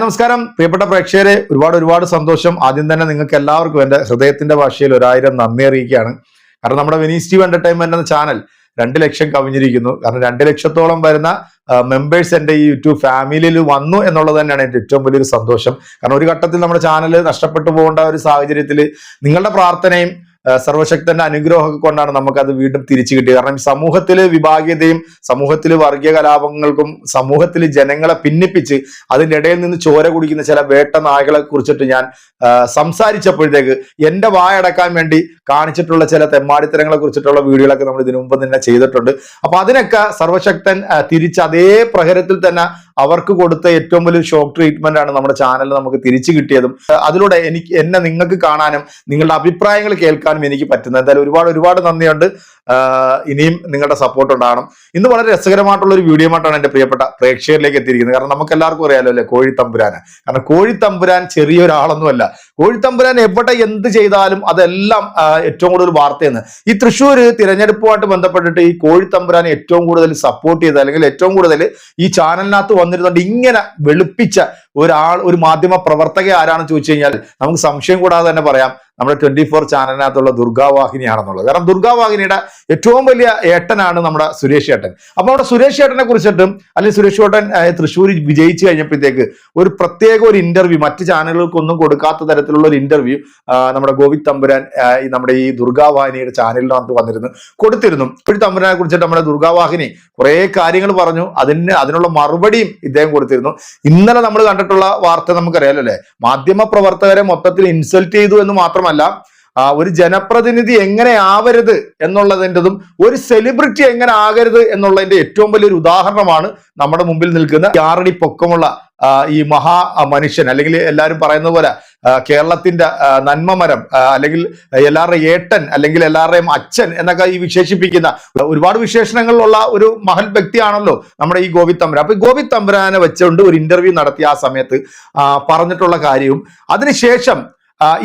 നമസ്കാരം. പ്രിയപ്പെട്ട പ്രേക്ഷകരെ ഒരുപാട് ഒരുപാട് സന്തോഷം. ആദ്യം തന്നെ നിങ്ങൾക്ക് എല്ലാവർക്കും എന്റെ ഹൃദയത്തിന്റെ ഭാഷയിൽ ഒരായിരം നന്ദി അറിയിക്കുകയാണ്. കാരണം നമ്മുടെ വിനീസ് ടി എന്റർടൈൻമെന്റ് എന്ന ചാനൽ രണ്ട് ലക്ഷം കവിഞ്ഞിരിക്കുന്നു. കാരണം രണ്ട് ലക്ഷത്തോളം വരുന്ന മെമ്പേഴ്സ് എന്റെ ഈ യൂട്യൂബ് ഫാമിലിയിൽ വന്നു എന്നുള്ളത് തന്നെയാണ് എന്റെ ഏറ്റവും വലിയൊരു സന്തോഷം. കാരണം ഒരു ഘട്ടത്തിൽ നമ്മുടെ ചാനൽ നഷ്ടപ്പെട്ടു പോകേണ്ട ഒരു സാഹചര്യത്തിൽ നിങ്ങളുടെ പ്രാർത്ഥനയും സർവശക്തന്റെ അനുഗ്രഹമൊക്കെ കൊണ്ടാണ് നമുക്കത് വീണ്ടും തിരിച്ചു കിട്ടിയത്. കാരണം സമൂഹത്തിലെ വിഭാഗീയതയും സമൂഹത്തിൽ വർഗീയ കലാപങ്ങൾക്കും സമൂഹത്തിൽ ജനങ്ങളെ ഭിന്നിപ്പിച്ച് അതിന്റെ ഇടയിൽ നിന്ന് ചോര കുടിക്കുന്ന ചില വേട്ട നായകളെ കുറിച്ചിട്ട് ഞാൻ സംസാരിച്ചപ്പോഴത്തേക്ക് എന്റെ വായടക്കാൻ വേണ്ടി കാണിച്ചിട്ടുള്ള ചില തെമ്മാടിത്തരങ്ങളെ കുറിച്ചിട്ടുള്ള വീഡിയോകളൊക്കെ നമ്മൾ ഇതിനു മുമ്പ് തന്നെ ചെയ്തിട്ടുണ്ട്. അപ്പൊ അതിനൊക്കെ സർവശക്തൻ തിരിച്ച് അതേ പ്രഹരത്തിൽ തന്നെ അവർക്ക് കൊടുത്ത ഏറ്റവും വലിയ ഷോക്ക് ട്രീറ്റ്മെന്റ് ആണ് നമ്മുടെ ചാനൽ നമുക്ക് തിരിച്ചു കിട്ടിയതും. അതിലൂടെ എനിക്ക് എന്നെ നിങ്ങൾക്ക് കാണാനും നിങ്ങളുടെ അഭിപ്രായങ്ങൾ കേൾക്കാനും എനിക്ക് പറ്റുന്നത്. എന്തായാലും ഒരുപാട് ഒരുപാട് നന്ദിയുണ്ട്. ഇനിയും നിങ്ങളുടെ സപ്പോർട്ട് ഉണ്ടാകണം. ഇന്ന് വളരെ രസകരമായിട്ടുള്ള ഒരു വീഡിയോ ആയിട്ടാണ് എന്റെ പ്രിയപ്പെട്ട പ്രേക്ഷകരിലേക്ക് എത്തിയിരിക്കുന്നത്. കാരണം നമുക്ക് എല്ലാവർക്കും അറിയാലോ അല്ലെ കോഴിത്തമ്പുരാന് കാരണം കോഴിത്തമ്പുരാൻ ചെറിയൊരാളൊന്നുമല്ല കോഴിത്തമ്പുരാൻ എവിടെ എന്ത് ചെയ്താലും അതെല്ലാം ഏറ്റവും കൂടുതൽ വാർത്തയെന്ന് ഈ തൃശ്ശൂർ തിരഞ്ഞെടുപ്പുമായിട്ട് ബന്ധപ്പെട്ടിട്ട് ഈ കോഴിത്തമ്പുരാൻ ഏറ്റവും കൂടുതൽ സപ്പോർട്ട് ചെയ്ത അല്ലെങ്കിൽ ഏറ്റവും കൂടുതൽ ഈ ചാനലിനകത്ത് വന്നിരുന്നുകൊണ്ട് ഇങ്ങനെ വെളുപ്പിച്ച ഒരാൾ ഒരു മാധ്യമ പ്രവർത്തക ആരാണെന്ന് ചോദിച്ചു കഴിഞ്ഞാൽ നമുക്ക് സംശയം കൂടാതെ തന്നെ പറയാം. നമ്മുടെ ട്വന്റി ഫോർ ചാനലിനകത്തുള്ള ദുർഗാവാഹിനിയാണെന്നുള്ളത് കാരണം ദുർഗാവാഹിനിയുടെ ഏറ്റവും വലിയ ഏട്ടനാണ് നമ്മുടെ സുരേഷ് ഏട്ടൻ. അപ്പൊ നമ്മുടെ സുരേഷ് ഏട്ടനെ കുറിച്ചിട്ടും അല്ലെങ്കിൽ സുരേഷ് ഏട്ടൻ തൃശ്ശൂർ വിജയിച്ചു കഴിഞ്ഞപ്പോഴത്തേക്ക് ഒരു പ്രത്യേക ഒരു ഇന്റർവ്യൂ മറ്റ് ചാനലുകൾക്കൊന്നും കൊടുക്കാത്ത തരത്തിലുള്ള ഒരു ഇന്റർവ്യൂ നമ്മുടെ ഗോവിന്ദ് തമ്പുരാൻ നമ്മുടെ ഈ ദുർഗാവാഹിനിയുടെ ചാനലിനകത്ത് വന്നിരുന്നു. കൊടുത്തിരുന്നു. ഒരു തമ്പുരാനെ കുറിച്ചിട്ട് നമ്മുടെ ദുർഗാവാഹിനി കുറേ കാര്യങ്ങൾ പറഞ്ഞു. അതിന് അതിനുള്ള മറുപടിയും ഇദ്ദേഹം കൊടുത്തിരുന്നു. ഇന്നലെ നമ്മൾ കണ്ടിട്ടുള്ള വാർത്ത നമുക്കറിയാലോ അല്ലെ? മാധ്യമ പ്രവർത്തകരെ മൊത്തത്തിൽ ഇൻസൾട്ട് ചെയ്തു എന്ന് മാത്രമല്ല ഒരു ജനപ്രതിനിധി എങ്ങനെ ആവരുത് എന്നുള്ളതിന്റെതും ഒരു സെലിബ്രിറ്റി എങ്ങനെ ആകരുത് എന്നുള്ളതിന്റെ ഏറ്റവും വലിയൊരു ഉദാഹരണമാണ് നമ്മുടെ മുമ്പിൽ നിൽക്കുന്ന ആറടി പൊക്കമുള്ള ഈ മഹാ മനുഷ്യൻ അല്ലെങ്കിൽ എല്ലാവരും പറയുന്ന പോലെ കേരളത്തിന്റെ നന്മമരം അല്ലെങ്കിൽ എല്ലാവരുടെയും ഏട്ടൻ അല്ലെങ്കിൽ എല്ലാവരുടെയും അച്ഛൻ എന്നൊക്കെ ഈ വിശേഷിപ്പിക്കുന്ന ഒരുപാട് വിശേഷണങ്ങളിലുള്ള ഒരു മഹൽ വ്യക്തിയാണല്ലോ നമ്മുടെ ഈ ഗോവി തമ്പുരാൻ. അപ്പൊ ഗോവിന്ദ് തമ്പുരാനെ വെച്ചുകൊണ്ട് ഒരു ഇന്റർവ്യൂ നടത്തിയ ആ സമയത്ത് പറഞ്ഞിട്ടുള്ള കാര്യവും അതിനുശേഷം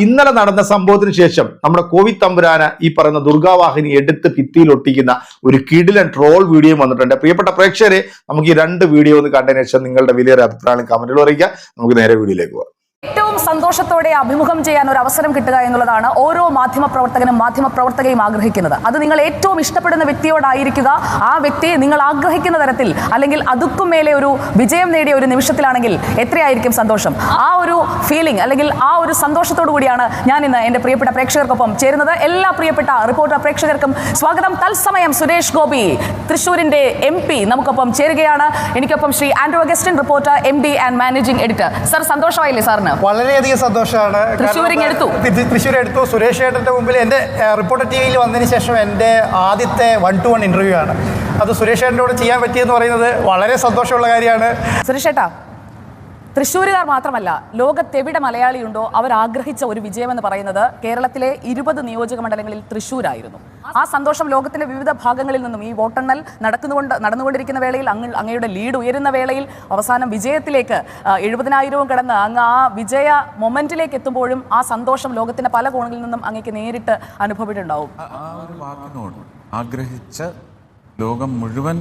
ഇന്നലെ നടന്ന സംഭവത്തിന് ശേഷം നമ്മുടെ കോവി തമ്പുരാന ഈ പറയുന്ന ദുർഗാവാഹിനി എടുത്ത് ഭിത്തിയിൽ ഒട്ടിക്കുന്ന ഒരു കിടിലൻ ട്രോൾ വീഡിയോ വന്നിട്ടുണ്ട്. പ്രിയപ്പെട്ട പ്രേക്ഷകരെ നമുക്ക് ഈ രണ്ട് വീഡിയോ ഒന്ന് കണ്ടതിന് ശേഷം നിങ്ങളുടെ വലിയൊരു അഭിപ്രായം കമന്റിൽ അറിയിക്കുക നമുക്ക് നേരെ വീഡിയോയിലേക്ക് പോകാം. ഏറ്റവും സന്തോഷത്തോടെ അഭിമുഖം ചെയ്യാൻ ഒരു അവസരം കിട്ടുക എന്നുള്ളതാണ് ഓരോ മാധ്യമ പ്രവർത്തകനും മാധ്യമ പ്രവർത്തകയും ആഗ്രഹിക്കുന്നത്. അത് നിങ്ങൾ ഏറ്റവും ഇഷ്ടപ്പെടുന്ന വ്യക്തിയോടായിരിക്കുക. ആ വ്യക്തിയെ നിങ്ങൾ ആഗ്രഹിക്കുന്ന തരത്തിൽ അല്ലെങ്കിൽ അതുക്കും മേലെ ഒരു വിജയം നേടിയ ഒരു നിമിഷത്തിലാണെങ്കിൽ എത്രയായിരിക്കും സന്തോഷം? ആ ഒരു ഫീലിംഗ് അല്ലെങ്കിൽ ആ ഒരു സന്തോഷത്തോടു കൂടിയാണ് ഞാൻ ഇന്ന് എന്റെ പ്രിയപ്പെട്ട പ്രേക്ഷകർക്കൊപ്പം ചേരുന്നത്. എല്ലാ പ്രിയപ്പെട്ട റിപ്പോർട്ടർ പ്രേക്ഷകർക്കും സ്വാഗതം. തത്സമയം സുരേഷ് ഗോപി തൃശൂരിന്റെ എം പി നമുക്കൊപ്പം ചേരുകയാണ്. എനിക്കൊപ്പം Shri Andro Augustine reporter M D and managing editor sir സന്തോഷമായില്ലേ സാറിന്? വളരെയധികം സന്തോഷമാണ്. തൃശ്ശൂർ കാരണം, ഇങ്ങെടുത്തു. തി- തൃശ്ശൂർ എടുത്തു. സുരേഷ് ഏട്ടന്റെ മുമ്പിൽ എന്റെ റിപ്പോർട്ടർ ടി വിയിൽ വന്നതിന് ശേഷം എന്റെ ആദ്യത്തെ വൺ ടു വൺ ഇന്റർവ്യൂ ആണ്. അത് സുരേഷ് ഏട്ടനോട് ചെയ്യാൻ പറ്റിയെന്ന് പറയുന്നത് വളരെ സന്തോഷമുള്ള കാര്യമാണ്. സുരേഷ് ഏട്ടാ തൃശ്ശൂരുകാർ മാത്രമല്ല ലോകത്തെവിടെ മലയാളിയുണ്ടോ അവർ ആഗ്രഹിച്ച ഒരു വിജയമെന്ന് പറയുന്നത് കേരളത്തിലെ ഇരുപത് നിയോജക മണ്ഡലങ്ങളിൽ തൃശ്ശൂരായിരുന്നു. ആ സന്തോഷം ലോകത്തിന്റെ വിവിധ ഭാഗങ്ങളിൽ നിന്നും ഈ വോട്ടെണ്ണൽ നടക്കുന്നുകൊണ്ട് നടന്നുകൊണ്ടിരിക്കുന്ന വേളയിൽ അങ്ങ് അങ്ങയുടെ ലീഡ് ഉയരുന്ന വേളയിൽ അവസാനം വിജയത്തിലേക്ക് എഴുപതിനായിരവും കടന്ന് അങ്ങ് ആ വിജയ മൊമെന്റിലേക്ക് എത്തുമ്പോഴും ആ സന്തോഷം ലോകത്തിന്റെ പല കോണുകളിൽ നിന്നും അങ്ങേക്ക് നേരിട്ട് അനുഭവിച്ചിട്ടുണ്ടാവും ആഗ്രഹിച്ച ലോകം മുഴുവൻ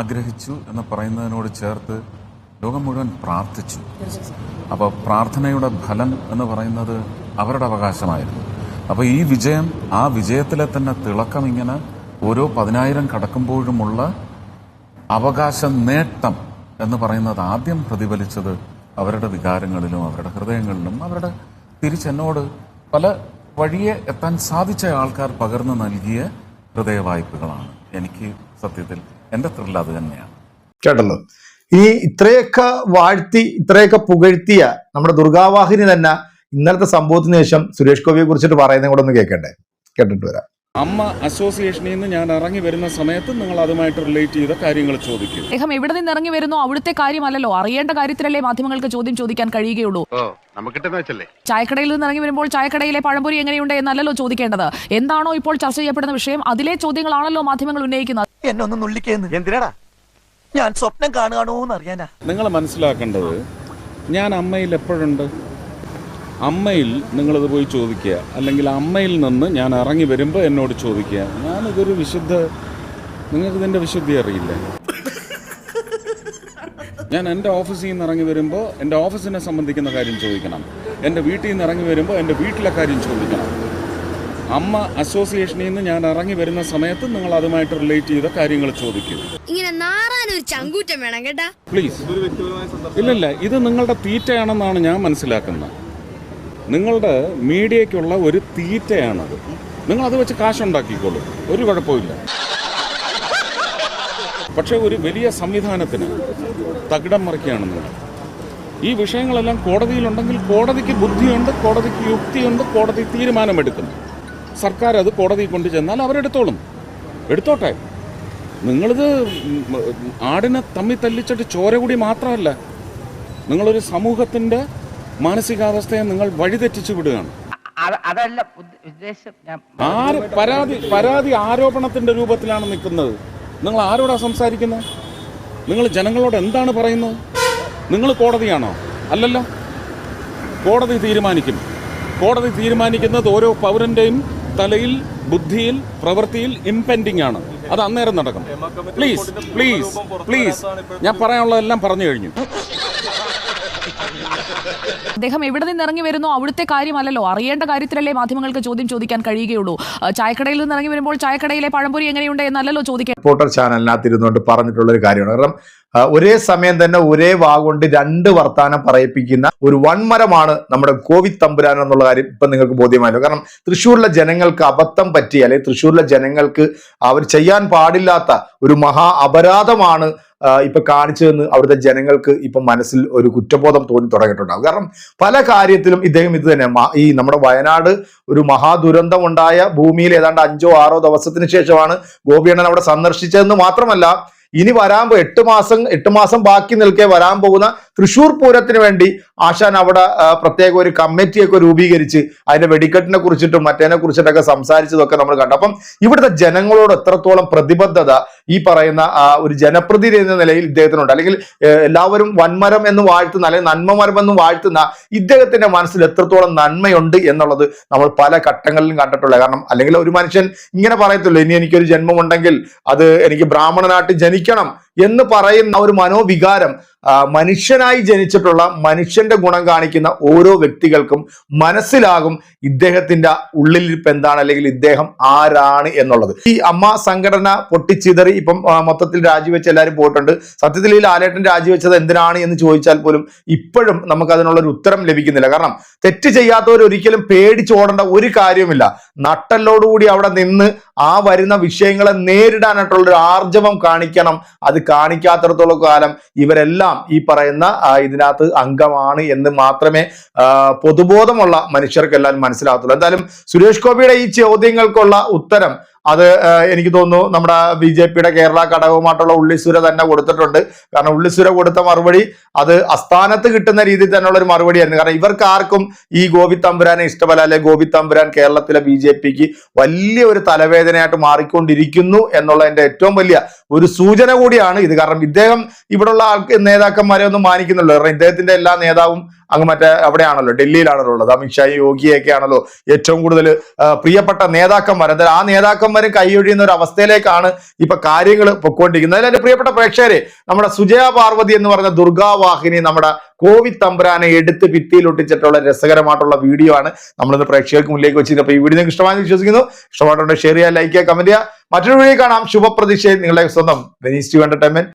ആഗ്രഹിച്ചു എന്ന് പറയുന്നതിനോട് ചേർത്ത് ലോകം മുഴുവൻ പ്രാർത്ഥിച്ചു. അപ്പോൾ പ്രാർത്ഥനയുടെ ഫലം എന്ന് പറയുന്നത് അവരുടെ അവകാശമായിരുന്നു. അപ്പോൾ ഈ വിജയം ആ വിജയത്തിലെ തന്നെ തിളക്കം ഇങ്ങനെ ഓരോ പതിനായിരം കടക്കുമ്പോഴുമുള്ള അവകാശ നേട്ടം എന്ന് പറയുന്നത് ആദ്യം പ്രതിഫലിച്ചത് അവരുടെ വികാരങ്ങളിലും അവരുടെ ഹൃദയങ്ങളിലും അവരുടെ തിരിച്ചെന്നോട് പല വഴിയെ എത്താൻ സാധിച്ച ആൾക്കാർ പകർന്നു നൽകിയ ഹൃദയ വായ്പകളാണ് എനിക്ക് സത്യത്തിൽ എന്റെ ത്രില്ല അത് തന്നെയാണ്. കേട്ടല്ലോ. ഈ ഇത്രയൊക്കെ വാഴ്ത്തി ഇത്രയൊക്കെ പുകഴ്ത്തിയ നമ്മുടെ ദുർഗാവാഹിനി തന്നെ ഇന്നലത്തെ സംഭവത്തിന് ശേഷം സുരേഷ് ഗോപിയെ കുറിച്ചിട്ട് പറയുന്നത് കൂടെ ഒന്ന് കേൾക്കണ്ടേ? കേട്ടിട്ട് വരാം. അമ്മ അസോസിയേഷനിൽ നിന്ന് ഞാൻ ഇറങ്ങി വരുന്ന സമയത്ത് നിങ്ങൾ അതുമായിട്ട് റിലേറ്റ് ചെയ്ത കാര്യങ്ങൾ ചോദിക്കും. അദ്ദേഹം എവിടെ നിന്ന് ഇറങ്ങി വരുന്നു അവിടുത്തെ കാര്യമല്ലല്ലോ. അറിയേണ്ട കാര്യത്തിലല്ലേ മാധ്യമങ്ങൾക്ക് ചോദ്യം ചോദിക്കാൻ കഴിയുകയുള്ളൂ. ചായക്കടയിൽ നിന്ന് ഇറങ്ങി വരുമ്പോൾ ചായക്കടയിലെ പഴംപൊരി എങ്ങനെയുണ്ട് എന്നല്ലല്ലോ ചോദിക്കേണ്ടത്. എന്താണോ ഇപ്പോൾ ചർച്ച ചെയ്യപ്പെടുന്ന വിഷയം. അതിലെ ചോദ്യങ്ങളാണല്ലോ മാധ്യമങ്ങൾ ഉന്നയിക്കുന്നത്. നുള്ളിക്കേന്ന്. എന്തിനാടാ? ഞാൻ സ്വപ്നം കാണുകയാണോ എന്ന് അറിയാനാ നിങ്ങൾ മനസ്സിലാക്കേണ്ടത് ഞാൻ അമ്മയിൽ എപ്പോഴുണ്ട്? അമ്മയിൽ നിങ്ങളത് പോയി ചോദിക്കുക. അല്ലെങ്കിൽ അമ്മയിൽ നിന്ന് ഞാൻ ഇറങ്ങി വരുമ്പോൾ എന്നോട് ചോദിക്കുക. ഞാനിതൊരു വിശുദ്ധ നിങ്ങൾക്ക് ഇതിന്റെ വിശുദ്ധി അറിയില്ല? ഞാൻ എന്റെ ഓഫീസിൽ നിന്ന് ഇറങ്ങി വരുമ്പോൾ എന്റെ ഓഫീസിനെ സംബന്ധിക്കുന്ന കാര്യം ചോദിക്കണം. എന്റെ വീട്ടിൽ നിന്ന് ഇറങ്ങി വരുമ്പോൾ എന്റെ വീട്ടിലെ കാര്യം ചോദിക്കണം. അമ്മ അസോസിയേഷനിൽ നിന്ന് ഞാൻ ഇറങ്ങി വരുന്ന സമയത്ത് നിങ്ങൾ അതുമായിട്ട് റിലേറ്റ് ചെയ്ത കാര്യങ്ങൾ ചോദിക്കും. ഇങ്ങനെ നാറാനൊരു ചങ്കൂറ്റം വേണം കേട്ടാ. പ്ലീസ്. ഇല്ലല്ല ഇത് നിങ്ങളുടെ തീറ്റയാണെന്നാണ് ഞാൻ മനസ്സിലാക്കുന്നത്. നിങ്ങളുടെ മീഡിയയ്ക്കുള്ള ഒരു തീറ്റയാണത്. നിങ്ങൾ അത് വെച്ച് കാശുണ്ടാക്കിക്കോളൂ. ഒരു കുഴപ്പമില്ല പക്ഷേ ഒരു വലിയ സംവിധാനത്തിന് തകിടം മറിക്കുകയാണ് നിങ്ങൾ. ഈ വിഷയങ്ങളെല്ലാം കോടതിയിലുണ്ടെങ്കിൽ കോടതിക്ക് ബുദ്ധിയുണ്ട് കോടതിക്ക് യുക്തിയുണ്ട് കോടതി തീരുമാനമെടുക്കുന്നു. സർക്കാർ അത് കോടതി കൊണ്ടു ചെന്നാൽ അവരെടുത്തോളും. എടുത്തോട്ടെ. നിങ്ങളിത് ആടിനെ തമ്മി തല്ലിച്ചിട്ട് ചോര കൂടി മാത്രമല്ല നിങ്ങളൊരു സമൂഹത്തിന്റെ മാനസികാവസ്ഥയെ നിങ്ങൾ വഴിതെറ്റിച്ചു വിടുകയാണ്. അതല്ല ഉദ്ദേശം ആര് പരാതി പരാതി ആരോപണത്തിന്റെ രൂപത്തിലാണ് നിൽക്കുന്നത്. നിങ്ങൾ ആരോടാ സംസാരിക്കുന്നത് നിങ്ങൾ ജനങ്ങളോട് എന്താണ് പറയുന്നത്? നിങ്ങൾ കോടതിയാണോ? അല്ലല്ലോ. കോടതി തീരുമാനിക്കും. കോടതി തീരുമാനിക്കുന്നത് ഓരോ പൗരന്റെയും തലയിൽ ബുദ്ധിയിൽ പ്രവൃത്തിയിൽ ഇംപെൻഡിങ് ആണ്. അത് അന്നേരം നടക്കും പ്ലീസ് പ്ലീസ് പ്ലീസ് ഞാൻ പറയാനുള്ളതെല്ലാം പറഞ്ഞു കഴിഞ്ഞു. അദ്ദേഹം എവിടെ നിന്ന് ഇറങ്ങി വരുന്നു അവിടുത്തെ കാര്യമല്ലല്ലോ. അറിയേണ്ട കാര്യത്തിലല്ലേ മാധ്യമങ്ങൾക്ക് ചോദ്യം ചോദിക്കാൻ കഴിയുകയുള്ളൂ. ചായക്കടയിൽ നിന്ന് ഇറങ്ങി വരുമ്പോൾ ചായക്കടയിലെ പഴംപൊരി എങ്ങനെയുണ്ട് എന്നല്ലല്ലോ ചോദിക്കാൻ. റിപ്പോർട്ടർ ചാനലിനകത്ത് ഇരുന്നുകൊണ്ട് പറഞ്ഞിട്ടുള്ള ഒരു കാര്യമാണ്. കാരണം ഒരേ സമയം തന്നെ ഒരേ വാഗുകൊണ്ട് രണ്ട് വർത്താനം പറയിപ്പിക്കുന്ന ഒരു വൺമരമാണ് നമ്മുടെ കോവിഡ് തമ്പുരാൻ എന്നുള്ള കാര്യം ഇപ്പൊ നിങ്ങൾക്ക് ബോധ്യമായല്ലോ. കാരണം തൃശ്ശൂരിലെ ജനങ്ങൾക്ക് അബദ്ധം പറ്റി അല്ലെങ്കിൽ തൃശ്ശൂരിലെ ജനങ്ങൾക്ക് അവർ ചെയ്യാൻ പാടില്ലാത്ത ഒരു മഹാ അപരാധമാണ് ഇപ്പൊ കാണിച്ചതെന്ന് അവിടുത്തെ ജനങ്ങൾക്ക് ഇപ്പൊ മനസ്സിൽ ഒരു കുറ്റബോധം തോന്നി തുടങ്ങിയിട്ടുണ്ടാകും കാരണം പല കാര്യത്തിലും ഇദ്ദേഹം ഇത് തന്നെ. ഈ നമ്മുടെ വയനാട് ഒരു മഹാദുരന്തം ഉണ്ടായ ഭൂമിയിൽ ഏതാണ്ട് അഞ്ചോ ആറോ ദിവസത്തിന് ശേഷമാണ് ഗോപിയണ്ണൻ അവിടെ സന്ദർശിച്ചതെന്ന് മാത്രമല്ല ഇനി വരാൻ എട്ട് മാസം എട്ട് മാസം ബാക്കി നിൽക്കെ വരാൻ പോകുന്ന തൃശൂർ പൂരത്തിന് വേണ്ടി ആശാൻ അവിടെ പ്രത്യേക ഒരു കമ്മിറ്റിയൊക്കെ രൂപീകരിച്ച് അതിന്റെ വെടിക്കെട്ടിനെ കുറിച്ചിട്ടും മറ്റേനെ കുറിച്ചിട്ടൊക്കെ സംസാരിച്ചതൊക്കെ നമ്മൾ കണ്ടു. അപ്പം ഇവിടുത്തെ ജനങ്ങളോട് എത്രത്തോളം പ്രതിബദ്ധത ഈ പറയുന്ന ഒരു ജനപ്രതിനിധി എന്ന നിലയിൽ ഇദ്ദേഹത്തിനുണ്ട്? അല്ലെങ്കിൽ എല്ലാവരും വൻമരം എന്ന് വാഴ്ത്തുന്ന അല്ലെങ്കിൽ നന്മമരം എന്ന് വാഴ്ത്തുന്ന ഇദ്ദേഹത്തിന്റെ മനസ്സിൽ എത്രത്തോളം നന്മയുണ്ട് എന്നുള്ളത് നമ്മൾ പല ഘട്ടങ്ങളിലും കണ്ടിട്ടുള്ളത്. കാരണം അല്ലെങ്കിൽ ഒരു മനുഷ്യൻ ഇങ്ങനെ പറയത്തുള്ളൂ ഇനി എനിക്കൊരു ജന്മമുണ്ടെങ്കിൽ അത് എനിക്ക് ബ്രാഹ്മണനായിട്ട് ജനിക്കണം എന്ന് പറയുന്ന ഒരു മനോവികാരം മനുഷ്യനായി ജനിച്ചിട്ടുള്ള മനുഷ്യന്റെ ഗുണം കാണിക്കുന്ന ഓരോ വ്യക്തികൾക്കും മനസ്സിലാകും ഇദ്ദേഹത്തിന്റെ ഉള്ളിലിരിപ്പ് എന്താണ് അല്ലെങ്കിൽ ഇദ്ദേഹം ആരാണ് എന്നുള്ളത്. ഈ അമ്മ സംഘടന പൊട്ടിച്ചിതറി ഇപ്പം മൊത്തത്തിൽ രാജിവെച്ച് എല്ലാവരും പോയിട്ടുണ്ട്. സത്യത്തിൽ ഈ ലാലേട്ടൻ രാജിവെച്ചത് എന്തിനാണ് എന്ന് ചോദിച്ചാൽ പോലും ഇപ്പോഴും നമുക്ക് അതിനുള്ളൊരു ഉത്തരം ലഭിക്കുന്നില്ല. കാരണം തെറ്റ് ചെയ്യാത്തവർ ഒരിക്കലും പേടിച്ചോടേണ്ട ഒരു കാര്യവുമില്ല. നട്ടല്ലോടുകൂടി അവിടെ നിന്ന് ആ വരുന്ന വിഷയങ്ങളെ നേരിടാനായിട്ടുള്ള ഒരു ആർജവം കാണിക്കണം. അത് കാണിക്കാത്തടത്തോളം കാലം ഇവരെല്ലാം ഈ പറയുന്ന ഇതിനകത്ത് അംഗമാണ് എന്ന് മാത്രമേ പൊതുബോധമുള്ള മനുഷ്യർക്കെല്ലാം മനസ്സിലാകത്തുള്ളൂ. എന്തായാലും സുരേഷ് ഗോപിയുടെ ഈ ചോദ്യങ്ങൾക്കുള്ള ഉത്തരം അത് എനിക്ക് തോന്നുന്നു നമ്മുടെ ബി ജെ പിയുടെ കേരള ഘടകവുമായിട്ടുള്ള ഉള്ളിസുര തന്നെ കൊടുത്തിട്ടുണ്ട്. കാരണം ഉള്ളിസുര കൊടുത്ത മറുപടി അത് അസ്ഥാനത്ത് കിട്ടുന്ന രീതിയിൽ തന്നെയുള്ള ഒരു മറുപടിയായിരുന്നു. കാരണം ഇവർക്ക് ആർക്കും ഈ ഗോപി തമ്പുരാനെ ഇഷ്ടമല്ല. അല്ലെ ഗോപി തമ്പുരാൻ കേരളത്തിലെ ബി ജെ പിക്ക് വലിയ ഒരു തലവേദനയായിട്ട് മാറിക്കൊണ്ടിരിക്കുന്നു എന്നുള്ളതിന്റെ ഏറ്റവും വലിയ ഒരു സൂചന കൂടിയാണ് ഇത്. കാരണം ഇദ്ദേഹം ഇവിടെയുള്ള ആൾക്ക് നേതാക്കന്മാരെ ഒന്നും മാനിക്കുന്നുള്ളൂ കാരണം ഇദ്ദേഹത്തിന്റെ എല്ലാ നേതാവും അങ്ങ് മറ്റേ അവിടെയാണല്ലോ ഡൽഹിയിലാണല്ലോ ഉള്ളത്. അമിത്ഷായും യോഗിയൊക്കെ ആണല്ലോ ഏറ്റവും കൂടുതൽ പ്രിയപ്പെട്ട നേതാക്കന്മാർ. എന്തായാലും ആ നേതാക്കന്മാരും കൈയൊഴിയുന്ന ഒരു അവസ്ഥയിലേക്കാണ് ഇപ്പൊ കാര്യങ്ങൾ പൊക്കോണ്ടിരിക്കുന്നത് അതിൽ എന്റെ പ്രിയപ്പെട്ട പ്രേക്ഷകരെ നമ്മുടെ സുജയ പാർവതി എന്ന് പറഞ്ഞ ദുർഗാവാഹിനി നമ്മുടെ കോവിഡ് തമ്പുരാനെ എടുത്ത് ഭിത്തിയിൽ ഒട്ടിച്ചിട്ടുള്ള രസകരമായിട്ടുള്ള വീഡിയോ ആണ് നമ്മളിന്ന് പ്രേക്ഷകർക്ക് മുന്നിലേക്ക് വെച്ചിരുന്നത് അപ്പൊ ഈ വീഡിയോ നിങ്ങൾക്ക് ഇഷ്ടമാണെന്ന് വിശ്വസിക്കുന്നു. ഇഷ്ടമായിട്ടുണ്ട് ഷെയർ ചെയ്യുക ലൈക്ക് ചെയ്യുക കമന്റ് ചെയ്യുക. മറ്റൊരു വീഡിയോ കാണാം. ശുഭപ്രതീക്ഷയിൽ നിങ്ങളുടെ സ്വന്തം വെനീസ് ടു എന്റർടൈൻമെന്റ്